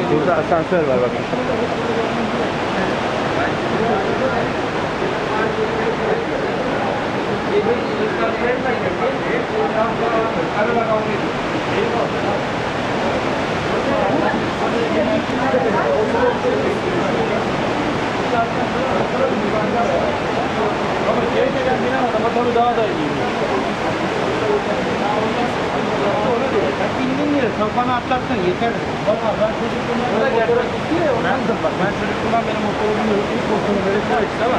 Asansör var bakın. Ama geri gelen binen adama tabii daha da iyi. Bindin yere kafana atlarsan yeter. Valla ben çocukluğumdan beri motora gidiyor ya, ondan Ben, bak ben çocukluğumdan beri motoru bilmiyorum. İlk motoru böyle çalıştı ama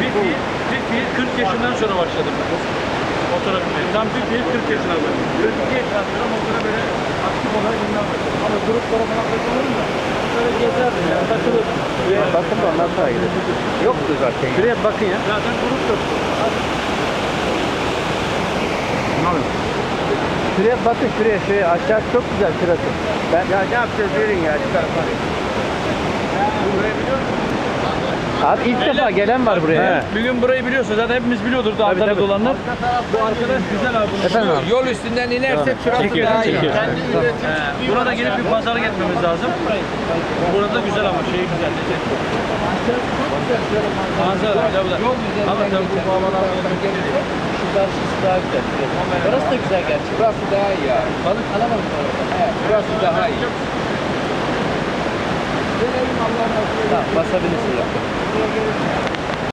bir fiil, bir fiil 40 yaşından sonra başladım ben. Motora binmeye. Tam bir fiil 40 yaşına ben. 42 yaşından sonra motora böyle aktif olarak binmeye başladım. Ama gruplara falan takılırım da böyle gezerdim ya, takılırdım. Bakın da ondan sonra gidelim. Yoktu zaten. Şuraya bakın ya. Zaten grup yoktu. Şuraya bakın şuraya şuraya aşağı çok güzel şurası. Ben ya ne yapacağız verin ya musun? Abi ilk defa gelen var buraya. He. Bir gün burayı biliyorsun zaten hepimiz biliyordur da Antalya'da olanlar. Bu arkadaş güzel abi. bunu Efendim abi. Yol üstünden inersek şurası Çekiyor, daha iyi. çekiyor. Kendi üretim. He, Burada gelip bir pazarlık etmemiz lazım. Burada güzel ama şey güzel. Necdet. Manzara da güzel. Ama tabii bu Şu karşısı daha güzel. Burası da güzel gerçi. Burası daha iyi abi. Balık alamadım orada. He, burası daha iyi. Tamam basabilirsin.